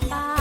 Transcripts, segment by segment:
Bye.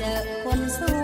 จอคนสู้